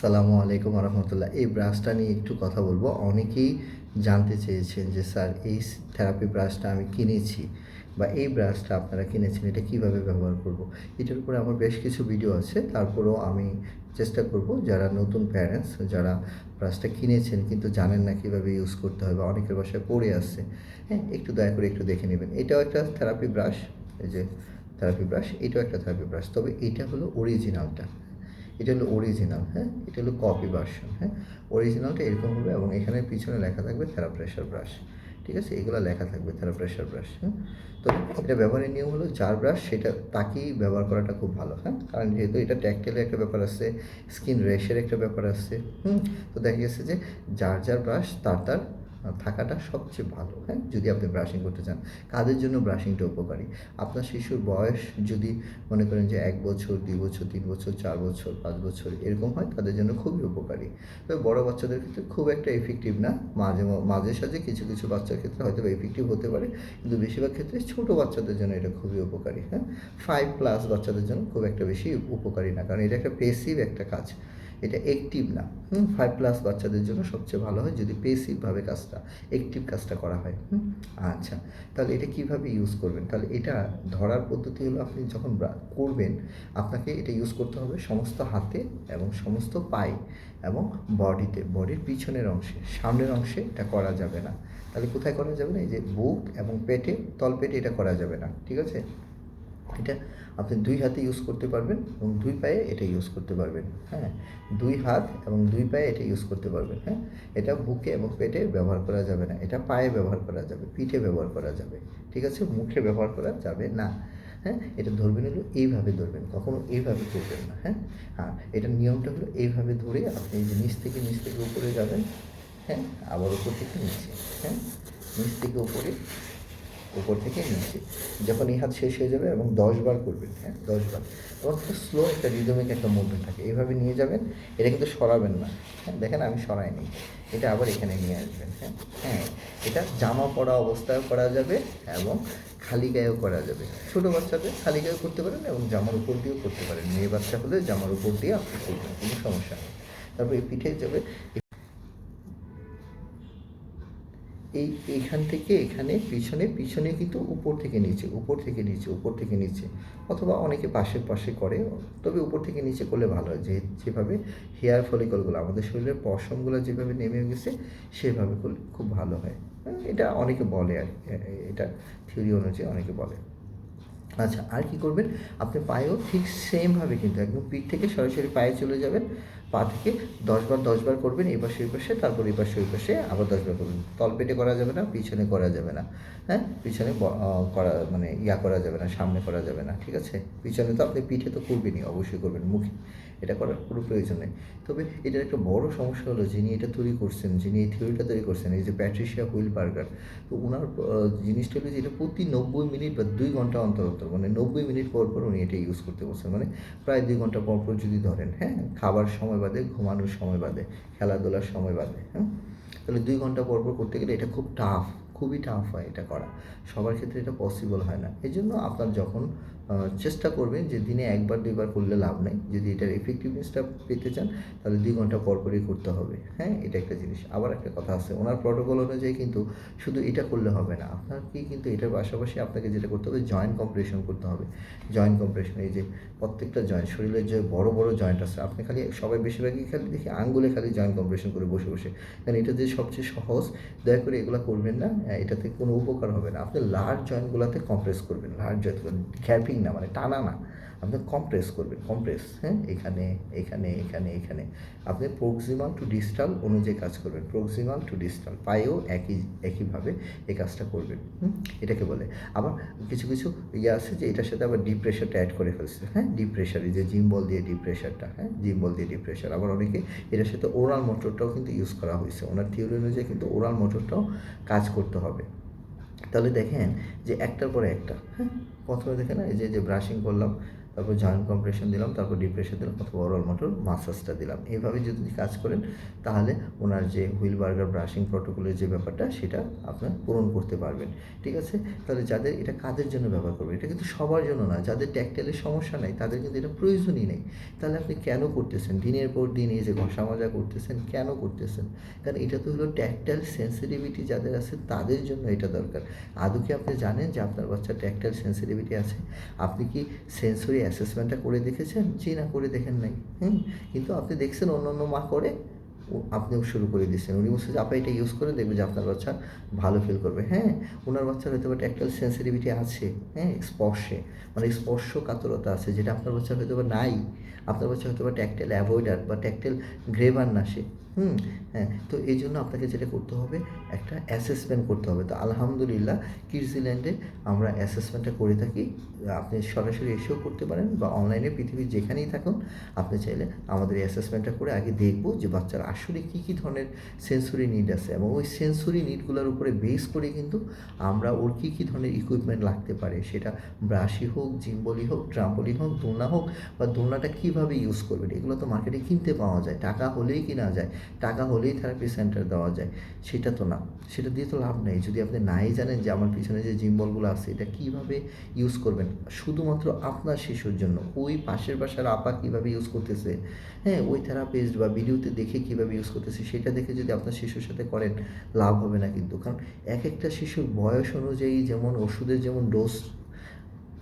সালামু আলাইকুম রহমতুল্লাহ এই ব্রাশটা নিয়ে একটু কথা বলব। অনেকেই জানতে চেয়েছেন যে, স্যার, এই থেরাপি ব্রাশটা আমি কিনেছি বা এই ব্রাশটা আপনারা কিনেছেন, এটা কীভাবে ব্যবহার করব। এটার উপরে আমার বেশ কিছু ভিডিও আছে। তারপরেও আমি চেষ্টা করব যারা নতুন প্যারেন্টস যারা ব্রাশটা কিনেছেন কিন্তু জানেন না কীভাবে ইউজ করতে হয় বা অনেকের বাসায় পড়ে আসছে হ্যাঁ একটু দয়া করে একটু দেখে নেবেন। এটাও একটা থেরাপি ব্রাশ এই যে থেরাপি ব্রাশ এটাও একটা থেরাপি ব্রাশ তবে এটা হলো অরিজিনালটা এটা হলো অরিজিনাল হ্যাঁ? এটা হলো কপি ভার্সন হ্যাঁ? অরিজিনালটা এরকম হবে এবং এখানে পিছনে লেখা থাকবে থেরাপ্রেশার ব্রাশ ঠিক আছে? এগুলো লেখা থাকবে থেরাপ্রেশার ব্রাশ হ্যাঁ? তো এটা ব্যবহারের নিয়ম হলো যার ব্রাশ সেটা তাকেই ব্যবহার করাটা খুব ভালো হ্যাঁ? কারণ যেহেতু এটা ট্যাক্টেলের একটা ব্যাপার আছে স্কিন র্যাশের একটা ব্যাপার আছে, হুম? তো দেখা গেছে যে যার যার ব্রাশ তার তার থাকাটা সবচেয়ে ভালো হ্যাঁ? যদি আপনি ব্রাশিং করতে চান। কাদের জন্য ব্রাশিংটা উপকারী? আপনার শিশুর বয়স যদি মনে করেন যে এক বছর, দুই বছর, তিন বছর, চার বছর, পাঁচ বছর এরকম হয়, তাদের জন্য খুবই উপকারী। তবে বড় বাচ্চাদের ক্ষেত্রে খুব একটা এফেক্টিভ না। মাঝে মাঝে সাঝে কিছু কিছু বাচ্চার ক্ষেত্রে হয়তো এফেক্টিভ হতে পারে, কিন্তু বেশিরভাগ ক্ষেত্রে ছোটো বাচ্চাদের জন্য এটা খুবই উপকারী হ্যাঁ? ফাইভ প্লাস বাচ্চাদের জন্য খুব একটা বেশি উপকারী না, কারণ এটা একটা পেসিভ একটা কাজ। এটা অ্যাক্টিভ না। হুম ফাইভ প্লাস বাচ্চাদের জন্য সবচেয়ে ভালো হয় যদি পেসিভভাবে কাজটা অ্যাক্টিভ কাজটা করা হয়। হুম আচ্ছা তাহলে এটা কীভাবে ইউজ করবেন? তাহলে এটা ধরার পদ্ধতি হলো আপনি যখন করবেন, আপনাকে এটা ইউজ করতে হবে সমস্ত হাতে এবং সমস্ত পায়ে এবং বডিতে বডির পিছনের অংশে, সামনের অংশে এটা করা যাবে না। তাহলে কোথায় করা যাবে না? এই যে বুক এবং পেটে, তলপেটে এটা করা যাবে না। ঠিক আছে? এটা আপনি দুই হাতে ইউজ করতে পারবেন এবং দুই পায়ে এটা ইউজ করতে পারবেন হ্যাঁ? দুই হাত এবং দুই পায়ে এটা ইউজ করতে পারবেন হ্যাঁ? এটা বুকে এবং পেটে ব্যবহার করা যাবে না, এটা পায়ে ব্যবহার করা যাবে, পিঠে ব্যবহার করা যাবে, ঠিক আছে? মুখে ব্যবহার করা যাবে না হ্যাঁ? এটা ধরবেন হলো এইভাবে ধরবেন, কখনো এইভাবে করবেন না হ্যাঁ? হ্যাঁ এটার নিয়মটা হলো এইভাবে ধরে আপনি যে নিচ থেকে নিচ থেকে উপরে যাবেন হ্যাঁ? আবার উপর থেকে নিচে হ্যাঁ? নিচ থেকে উপরে উপর থেকে নিচে। যখন এই হাত শেষ হয়ে যাবে এবং দশ বার করবেন হ্যাঁ দশ বার এবং একটা স্লো একটা রিদমিক একটা মুভমেন্ট থাকে। এইভাবে নিয়ে যাবেন, এটা কিন্তু সরাবেন না হ্যাঁ দেখেন আমি সরাই সরাইনি। এটা আবার এখানে নিয়ে আসবেন হ্যাঁ হ্যাঁ এটা জামা পরা অবস্থায় করা যাবে এবং খালি গায়েও করা যাবে। ছোটো বাচ্চাদের খালি গায়েও করতে পারেন এবং জামার উপর দিয়েও করতে পারেন। মেয়ে বাচ্চা হলে জামার উপর দিয়ে আপনি করবেন, কোনো সমস্যা নেই। তারপর এই পিঠে যাবে এই এইখান থেকে এখানে পিছনে পিছনে কিন্তু উপর থেকে নিচে উপর থেকে নিচে উপর থেকে নিচে অথবা অনেকে পাশে পাশে করে তবে উপর থেকে নিচে করলে ভালো হয়। যে যেভাবে হেয়ার ফলিকলগুলো আমাদের শরীরের পশমগুলো যেভাবে নেমে গেছে সেভাবে করলে খুব ভালো হয়। হ্যাঁ, এটা অনেকে বলে আর এটা থিওরি অনুযায়ী অনেকে বলে। আচ্ছা আর কি করবেন? আপনি পায়েও ঠিক সেমভাবে কিন্তু একদম পিঠ থেকে সরাসরি পায়ে চলে যাবেন। পা থেকে দশবার দশবার করবেন, এই পাশে ওই পাশে, তারপর এই পাশে, ওই পাশে আবার দশবার করবেন। তলপেটে করা যাবে না, পিছনে করা যাবে না। হ্যাঁ? পিছনে করা মানে ইয়া করা যাবে না, সামনে করা যাবে না, ঠিক আছে? পিছনে তো আপনি পিঠে তো করবেনই, অবশ্যই করবেন। মুখে এটা করার কোনো প্রয়োজন নেই। তবে এটার একটা বড় সমস্যা হলো যিনি এটা তৈরি করছেন, যিনি এই থিওরিটা তৈরি করছেন, এই যে প্যাট্রিশিয়া হুইল বার্গার তো ওনার জিনিসটা হলো যে এটা প্রতি নব্বই মিনিট বা দুই ঘণ্টা অন্তর অন্তর মানে নব্বই মিনিট পর পর উনি এটা ইউজ করতে বলছেন মানে প্রায় দুই ঘণ্টা পর পর যদি ধরেন হ্যাঁ? খাবার সময় বাদে, ঘুমানোর সময় বাদে, খেলাধুলার সময় বাদে হ্যাঁ? তাহলে দুই ঘণ্টা পর পর করতে গেলে এটা খুব টাফ খুবই টাফ হয় এটা করা। সবার ক্ষেত্রে এটা পসিবল হয় না। এই জন্য আপনার যখন চেষ্টা করবেন যে দিনে একবার, দুইবার করলে লাভ নেই। যদি এটার এফেক্টিভনেসটা পেতে চান, তাহলে দুই ঘণ্টা পর পরই করতে হবে। হ্যাঁ এটা একটা জিনিস। আবার একটা কথা আছে, ওনার প্রটোকল অনুযায়ী কিন্তু শুধু এটা করলে হবে না। আপনার কি কিন্তু এটার পাশাপাশি আপনাকে যেটা করতে হবে জয়েন্ট কম্প্রেশন করতে হবে। জয়েন্ট কম্প্রেশন এই যে প্রত্যেকটা জয়েন্ট শরীরের যে বড় বড় জয়েন্ট আছে, আপনি খালি সবাই বেশিরভাগই খালি দেখি আঙ্গুলে খালি জয়েন্ট কম্প্রেশন করে বসে বসে। কারণ এটা যে সবচেয়ে সহজ, দয়া করে এগুলো করবেন না। এটাতে কোনো উপকার হবে না। আপনি লার্জ জয়েন্টগুলোতে কম্প্রেস করবেন লার্জ জয়েন্টগুলো গ্যাপিং না মানে টানা না। আপনি কম্প্রেস করবেন কম্প্রেস হ্যাঁ? এখানে এখানে এখানে এখানে। আপনি প্রক্সিমাল টু ডিস্টাল অনুযায়ী কাজ করবেন। প্রক্সিমাল টু ডিস্টাল পায়েও একই, একইভাবে এই কাজটা করবেন? এটাকে বলে। আবার কিছু কিছু ইয়ে আছে যে এটার সাথে আবার ডিপ্রেশারটা অ্যাড করে ফেলছে হ্যাঁ? ডিপ প্রেশার এই যে জিম বল দিয়ে ডিপ্রেশারটা হ্যাঁ? জিম বল দিয়ে ডিপ্রেশার আবার অনেকে এটার সাথে ওরাল মোটরটাও কিন্তু ইউজ করা হয়েছে। ওনার থিওরি অনুযায়ী কিন্তু ওরাল মোটরটাও কাজ করতে হবে। তাহলে দেখেন যে একটার পরে একটা হ্যাঁ? প্রথমে দেখেন এই যে ব্রাশিং করলাম তারপর জয়েন্ট কম্প্রেশন দিলাম, তারপর ডিপ্রেশন দিলাম অথবা ওরাল মোটর মাসাজটা দিলাম। এইভাবে যদি কাজ করেন, তাহলে ওনার যে হুইল বার্গার ব্রাশিং প্রোটোকলের যে ব্যাপারটা, সেটা আপনার পূরণ করতে পারবেন। ঠিক আছে? তাহলে যাদের এটা কাদের জন্য ব্যবহার করবেন, এটা কিন্তু সবার জন্য না, যাদের ট্যাকটাইলের সমস্যা নাই, তাদের কিন্তু এটা প্রয়োজনই নেই। তাহলে আপনি কেন করতেছেন? দিনের পর দিন এই যে ঘষা মাজা করতেছেন, কেন করতেছেন? কারণ এটা তো হলো ট্যাকটাইল সেন্সিটিভিটি যাদের আছে, তাদের জন্য এটা দরকার। আদৌ কি আপনি জানেন যে আপনার বাচ্চার ট্যাকটাইল সেন্সিটিভিটি আছে? আপনি কি সেন্সরি অ্যাসেসমেন্টটা করে দেখেছেন? জি না করে দেখেন নাই। হুম? কিন্তু আপনি দেখছেন অন্য অন্য মা করে, ও- আপনিও শুরু করে দিচ্ছেন উনি বলছে যে, আপা, এটা ইউজ করে দেখবে যে আপনার বাচ্চা ভালো ফিল করবে। হ্যাঁ? ওনার বাচ্চার হয়তো বা ট্যাকটাইল সেন্সিটিভিটি আছে হ্যাঁ? স্পর্শে। মানে স্পর্শ কাতরতা আছে, যেটা আপনার বাচ্চার হয়তো বা নাই। আপনার বাচ্চা হয়তো বা ট্যাকটাইল অ্যাভয়েডার বা ট্যাকটাইল গ্রেভার না সে। হুম হ্যাঁ তো এই জন্য আপনাকে যেটা করতে হবে, একটা অ্যাসেসমেন্ট করতে হবে। তো আলহামদুলিল্লাহ কিডসল্যান্ডে আমরা অ্যাসেসমেন্টটা করে থাকি। আপনি সরাসরি এসেও করতে পারেন বা অনলাইনে পৃথিবীর যেখানেই থাকুন, আপনি চাইলে আমাদের অ্যাসেসমেন্টটা করে আগে দেখব যে বাচ্চার আসলে কী কী ধরনের সেন্সরি নিড আছে। এবং ওই সেন্সরি নিডগুলোর উপরে বেস করে কিন্তু আমরা ওর কী কী ধরনের ইকুইপমেন্ট লাগতে পারে? সেটা ব্রাশি হোক জিম্বলি হোক ট্রাম্পলি হোক, দোলনা হোক বা দোলনাটা কীভাবে ইউজ করবেন? এগুলো তো মার্কেটে কিনতে পাওয়া যায়। টাকা হলেই কিনা যায়। টাকা হলেই থেরাপি সেন্টার দেওয়া যায়। সেটা তো না। সেটা দিয়ে তো লাভ নেই। যদি আপনি নাই জানেন যে আমার পিছনে যে জিম্বলগুলো আছে, এটা কীভাবে ইউজ করবেন? শুধুমাত্র আপনার শিশুর জন্য। ওই পাশের বাসার আপা কীভাবে ইউজ করতেছে? হ্যাঁ ওই থেরাপিস্ট বা ভিডিওতে দেখে কীভাবে ইউজ করতেছে, সেটা দেখে যদি আপনার শিশুর সাথে করেন, লাভ হবে না কিন্তু। কারণ এক একটা শিশুর বয়স অনুযায়ী যেমন ওষুধের যেমন ডোজ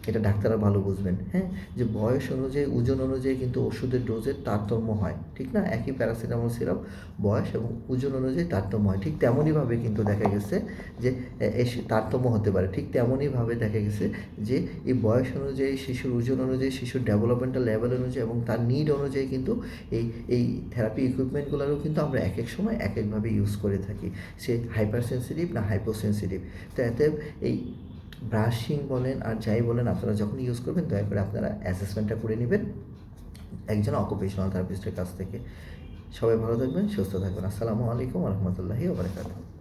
এটা ডাক্তাররা ভালো বুঝবেন হ্যাঁ? যে বয়স অনুযায়ী, ওজন অনুযায়ী কিন্তু ওষুধের ডোজের তারতম্য হয়, ঠিক না? একই প্যারাসিটামল সিরাপ বয়স এবং ওজন অনুযায়ী তারতম্য হয়। ঠিক তেমনইভাবে কিন্তু দেখা গেছে যে তারতম্য হতে পারে। ঠিক তেমনইভাবে দেখা গেছে যে, এই বয়স অনুযায়ী, শিশুর ওজন অনুযায়ী, শিশুর ডেভেলপমেন্টাল লেভেল অনুযায়ী এবং তার নিড অনুযায়ী কিন্তু এই এই থেরাপি ইকুইপমেন্টগুলোরও কিন্তু আমরা এক এক সময় এক একভাবে ইউজ করে থাকি। সে হাইপার সেন্সিটিভ না হাইপো সেন্সিটিভ তো এতে এই ব্রাশিং বলেন আর যাই বলেন, আপনারা যখন ইউজ করবেন, দয়া করে আপনারা অ্যাসেসমেন্টটা করে নেবেন। একজন অকুপেশনাল থেরাপিস্টের কাছ থেকে। সবাই ভালো থাকবেন, সুস্থ থাকবেন। আসসালামু আলাইকুম রহমতুল্লাহি ওবরাকাতুহ